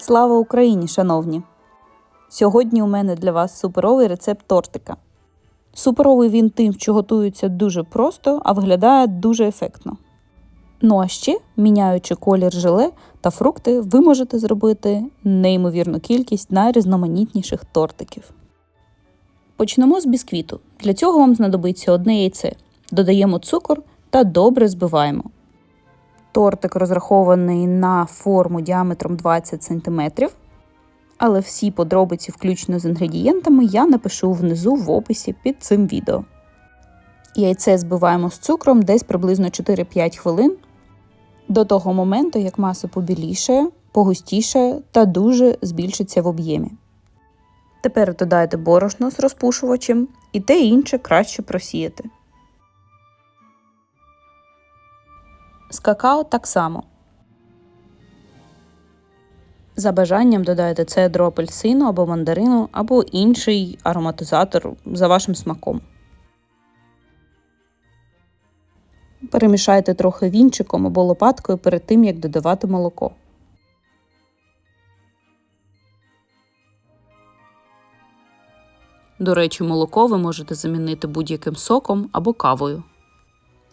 Слава Україні, шановні! Сьогодні у мене для вас суперовий рецепт тортика. Суперовий він тим, що готується дуже просто, а виглядає дуже ефектно. Ну а ще, міняючи колір желе та фрукти, ви можете зробити неймовірну кількість найрізноманітніших тортиків. Почнемо з бісквіту. Для цього вам знадобиться одне яйце. Додаємо цукор та добре збиваємо. Тортик розрахований на форму діаметром 20 см, але всі подробиці, включно з інгредієнтами, я напишу внизу в описі під цим відео. Яйце збиваємо з цукром десь приблизно 4-5 хвилин до того моменту, як маса побілішає, погустішає та дуже збільшиться в об'ємі. Тепер додайте борошно з розпушувачем і те інше краще просіяти. З какао так само. За бажанням додайте цедру апельсину або мандарину, або інший ароматизатор за вашим смаком. Перемішайте трохи вінчиком або лопаткою перед тим, як додавати молоко. До речі, молоко ви можете замінити будь-яким соком або кавою.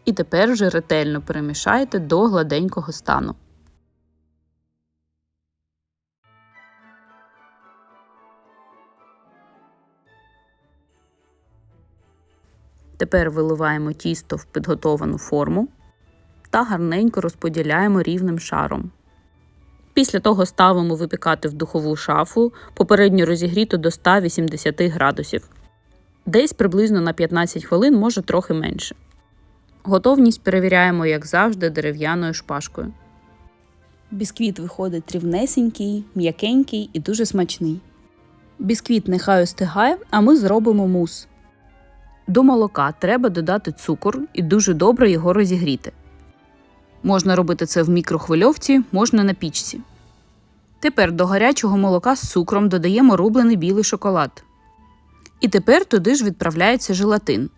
І тепер вже ретельно перемішайте до гладенького стану. Тепер виливаємо тісто в підготовану форму та гарненько розподіляємо рівним шаром. Після того ставимо випікати в духову шафу, попередньо розігріту до 180 градусів. Десь приблизно на 15 хвилин, може трохи менше. Готовність перевіряємо, як завжди, дерев'яною шпажкою. Бісквіт виходить рівнесенький, м'якенький і дуже смачний. Бісквіт нехай остигає, а ми зробимо мус. До молока треба додати цукор і дуже добре його розігріти. Можна робити це в мікрохвильовці, можна на пічці. Тепер до гарячого молока з цукром додаємо рублений білий шоколад. І тепер туди ж відправляється желатин.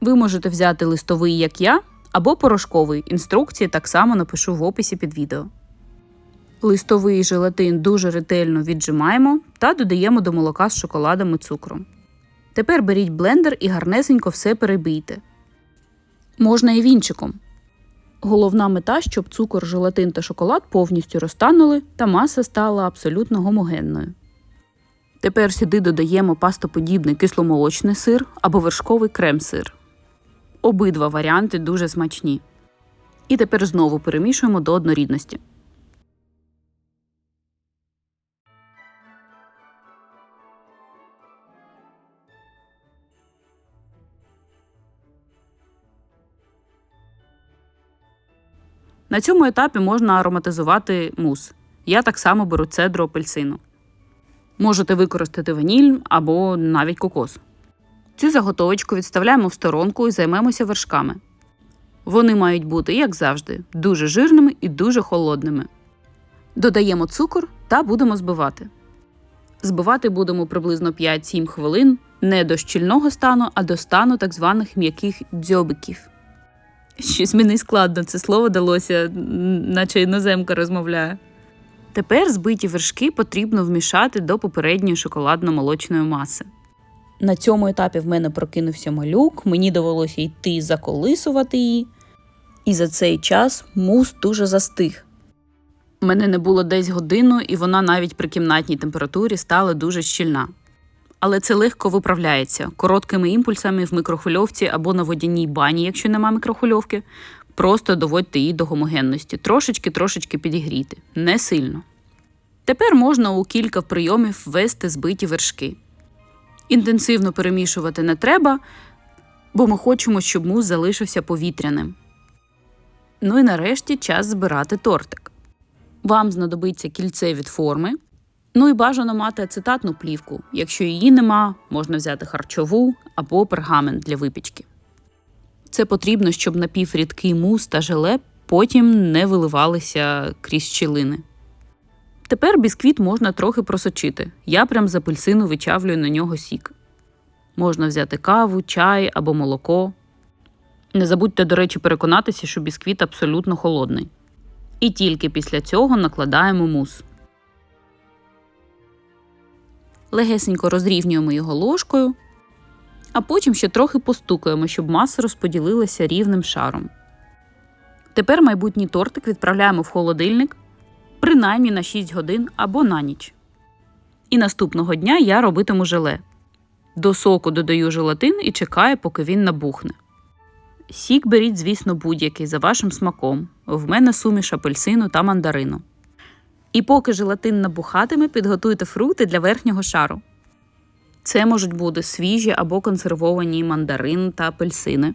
Ви можете взяти листовий, як я, або порошковий. Інструкції так само напишу в описі під відео. Листовий желатин дуже ретельно віджимаємо та додаємо до молока з шоколадом і цукром. Тепер беріть блендер і гарнесенько все перебийте. Можна і вінчиком. Головна мета, щоб цукор, желатин та шоколад повністю розтанули та маса стала абсолютно гомогенною. Тепер сюди додаємо пастоподібний кисломолочний сир або вершковий крем-сир. Обидва варіанти дуже смачні. І тепер знову перемішуємо до однорідності. На цьому етапі можна ароматизувати мус. Я так само беру цедру апельсину. Можете використати ваніль або навіть кокос. Цю заготовочку відставляємо в сторонку і займемося вершками. Вони мають бути, як завжди, дуже жирними і дуже холодними. Додаємо цукор та будемо збивати. Збивати будемо приблизно 5-7 хвилин не до щільного стану, а до стану так званих м'яких дзьобиків. Щось мені складно це слово далося, наче іноземка розмовляє. Тепер збиті вершки потрібно вмішати до попередньої шоколадно-молочної маси. На цьому етапі в мене прокинувся малюк, мені довелося йти заколисувати її, і за цей час мус дуже застиг. Мене не було десь годину, і вона навіть при кімнатній температурі стала дуже щільна. Але це легко виправляється короткими імпульсами в мікрохвильовці або на водяній бані, якщо нема мікрохвильовки. Просто доводьте її до гомогенності, трошечки-трошечки підігріти, не сильно. Тепер можна у кілька прийомів ввести збиті вершки. Інтенсивно перемішувати не треба, бо ми хочемо, щоб мус залишився повітряним. Ну і нарешті час збирати тортик. Вам знадобиться кільце від форми. Ну і бажано мати ацетатну плівку. Якщо її нема, можна взяти харчову або пергамент для випічки. Це потрібно, щоб напіврідкий мус та желе потім не виливалися крізь щілини. Тепер бісквіт можна трохи просочити. Я прям з апельсину вичавлюю на нього сік. Можна взяти каву, чай або молоко. Не забудьте, до речі, переконатися, що бісквіт абсолютно холодний. І тільки після цього накладаємо мус. Легесенько розрівнюємо його ложкою, а потім ще трохи постукаємо, щоб маса розподілилася рівним шаром. Тепер майбутній тортик відправляємо в холодильник принаймні на 6 годин або на ніч. І наступного дня я робитиму желе. До соку додаю желатин і чекаю, поки він набухне. Сік беріть, звісно, будь-який за вашим смаком. В мене суміш апельсину та мандарину. І поки желатин набухатиме, підготуйте фрукти для верхнього шару. Це можуть бути свіжі або консервовані мандарин та апельсини.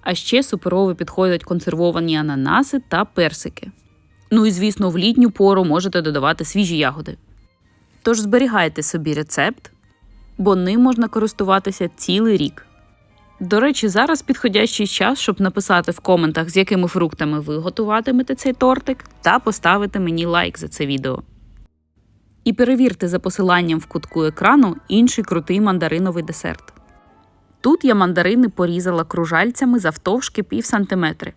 А ще суперово підходять консервовані ананаси та персики. Ну і звісно, в літню пору можете додавати свіжі ягоди. Тож зберігайте собі рецепт, бо ним можна користуватися цілий рік. До речі, зараз підходящий час, щоб написати в коментах, з якими фруктами ви готуватимете цей тортик, та поставити мені лайк за це відео. І перевірте за посиланням в кутку екрану інший крутий мандариновий десерт. Тут я мандарини порізала кружальцями завтовшки пів сантиметри.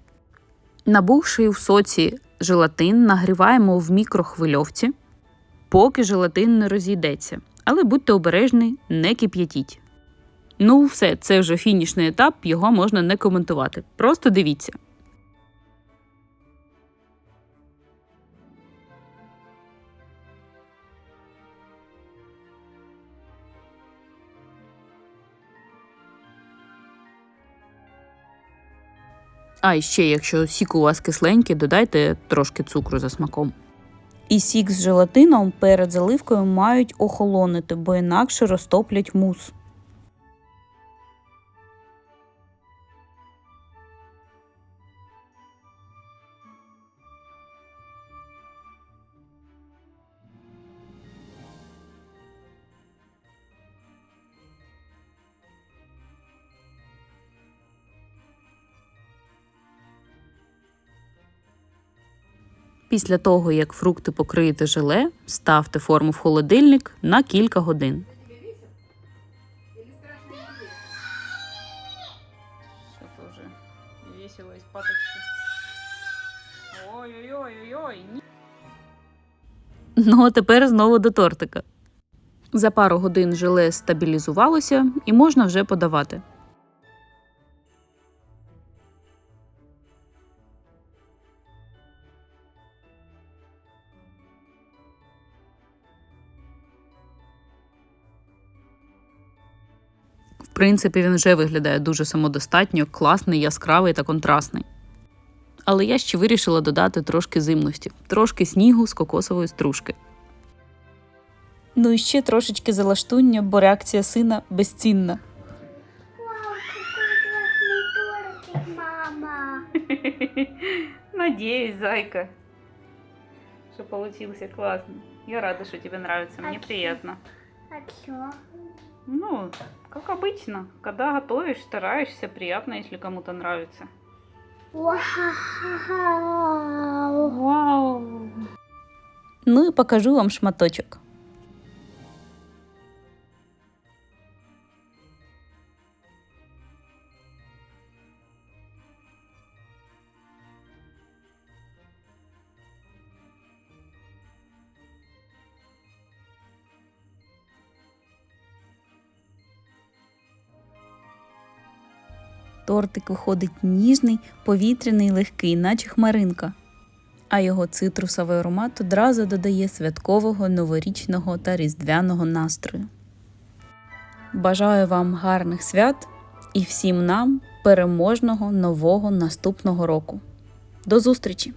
Набувши в соці желатин, нагріваємо в мікрохвильовці, поки желатин не розійдеться. Але будьте обережні, не кип'ятіть. Ну, все, це вже фінішний етап, його можна не коментувати. Просто дивіться. А і ще, якщо сік у вас кисленький, додайте трошки цукру за смаком. І сік з желатином перед заливкою мають охолонити, бо інакше розтоплять мус. Після того, як фрукти покриєте желе, ставте форму в холодильник на кілька годин. Ой-ой-ой-ой-ой. Ну, а тепер знову до тортика. За пару годин желе стабілізувалося і можна вже подавати. Принципі, він вже виглядає дуже самодостатньо, класний, яскравий та контрастний. Але я ще вирішила додати трошки зимності, трошки снігу з кокосової стружки. Ну і ще трошечки залаштуння, бо реакція сина безцінна. Вау, какой классный тортик, мама. Надеюсь, зайка, что получился классно. Я рада, что тебе нравится, мне Спасибо. приятно. А чё? Ну, как обычно, когда готовишь, стараешься, приятно, если кому-то нравится. Вау. Вау! Ну і покажу вам шматочок. Тортик виходить ніжний, повітряний, легкий, наче хмаринка. А його цитрусовий аромат одразу додає святкового, новорічного та різдвяного настрою. Бажаю вам гарних свят і всім нам переможного нового наступного року. До зустрічі!